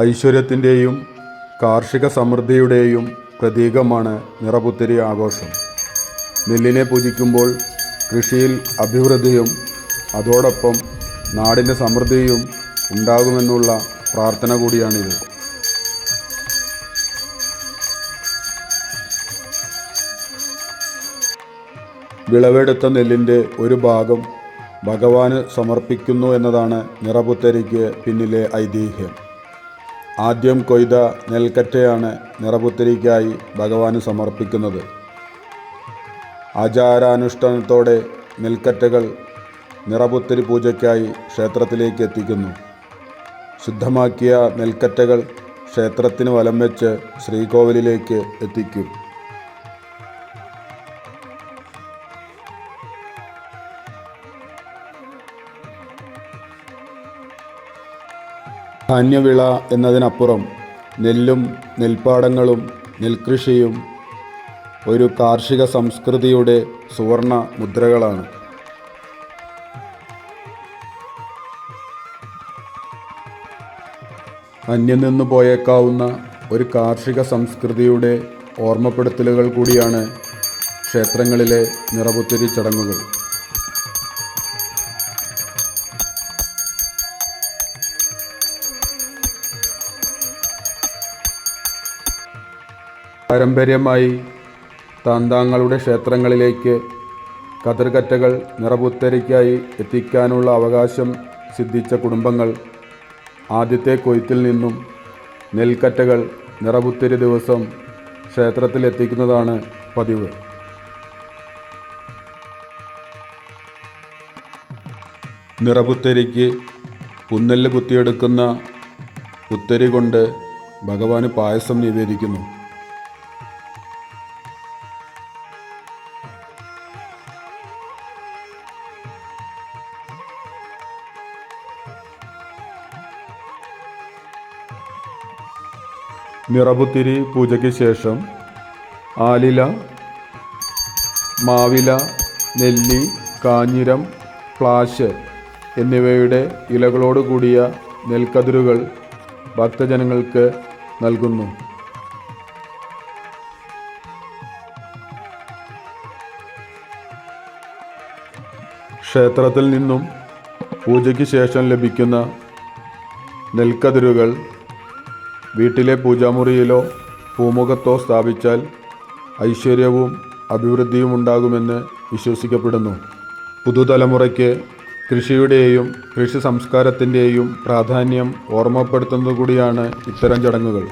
ഐശ്വര്യത്തിന്റെയും കാർഷിക സമൃദ്ധിയുടെയും പ്രതീകമാണ് നിറപുത്തിരി ആഘോഷം. നെല്ലിനെ പൂജിക്കുമ്പോൾ കൃഷിയിൽ അഭിവൃദ്ധിയും അതോടൊപ്പം നാടിന്റെ സമൃദ്ധിയും ഉണ്ടാകുമെന്നുള്ള പ്രാർത്ഥന കൂടിയാണിത്. വിളവെടുത്ത നെല്ലിന്റെ ഒരു ഭാഗം ഭഗവാന് സമർപ്പിക്കുന്നു എന്നതാണ് നിറപുത്തരിക്ക് പിന്നിലെ ഐതിഹ്യം. ആദ്യം കൊയ്ത നെൽക്കറ്റയാണ് നിറപുത്തരിക്കായി ഭഗവാന് സമർപ്പിക്കുന്നത്. ആചാരാനുഷ്ഠാനത്തോടെ നെൽക്കറ്റകൾ നിറപുത്തരി പൂജയ്ക്കായി ക്ഷേത്രത്തിലേക്ക് എത്തിക്കുന്നു. ശുദ്ധമാക്കിയ നെൽക്കറ്റകൾ ക്ഷേത്രത്തിന് വലം വെച്ച് ശ്രീകോവിലിലേക്ക് എത്തിക്കും. ധാന്യവിള എന്നതിനപ്പുറം നെല്ലും നെൽപ്പാടങ്ങളും നെൽകൃഷിയും ഒരു കാർഷിക സംസ്കൃതിയുടെ സുവർണ മുദ്രകളാണ്. അന്യം നിന്നു പോയേക്കാവുന്ന ഒരു കാർഷിക സംസ്കൃതിയുടെ ഓർമ്മപ്പെടുത്തലുകൾ കൂടിയാണ് ക്ഷേത്രങ്ങളിലെ നിറപുത്തിരി ചടങ്ങുകൾ. പാരമ്പര്യമായി താന്താങ്ങളുടെ ക്ഷേത്രങ്ങളിലേക്ക് കതിർകറ്റകൾ നിറപുത്തരിക്കായി എത്തിക്കാനുള്ള അവകാശം സിദ്ധിച്ച കുടുംബങ്ങൾ ആദ്യത്തെ കൊയ്ത്തിൽ നിന്നും നെൽക്കറ്റകൾ നിറപുത്തരി ദിവസം ക്ഷേത്രത്തിൽ എത്തിക്കുന്നതാണ് പതിവ്. നിറപുത്തരിക്ക് പുന്നെല്ല് കുത്തിയെടുക്കുന്ന പുത്തരി കൊണ്ട് ഭഗവാന് പായസം നിവേദിക്കുന്നു. നിറപുത്തിരി പൂജയ്ക്ക് ശേഷം ആലില മാവില നെല്ലി കാഞ്ഞിരം പ്ലാശ് എന്നിവയുടെ ഇലകളോട് കൂടിയ നെൽക്കതിരുകൾ ഭക്തജനങ്ങൾക്ക് നൽകുന്നു. ക്ഷേത്രത്തിൽ നിന്നും പൂജയ്ക്ക് ശേഷം ലഭിക്കുന്ന നെൽക്കതിരുകൾ വീട്ടിലെ പൂജാമുറിയിലോ പൂമുഖത്തോ സ്ഥാപിച്ചാൽ ഐശ്വര്യവും അഭിവൃദ്ധിയും ഉണ്ടാകുമെന്ന് വിശ്വസിക്കപ്പെടുന്നു. പുതുതലമുറയ്ക്ക് കൃഷിയുടെയും കൃഷി സംസ്കാരത്തിന്റെയും പ്രാധാന്യം ഓർമ്മപ്പെടുത്തുന്നത് കൂടിയാണ് ഇത്തരം ചടങ്ങുകൾ.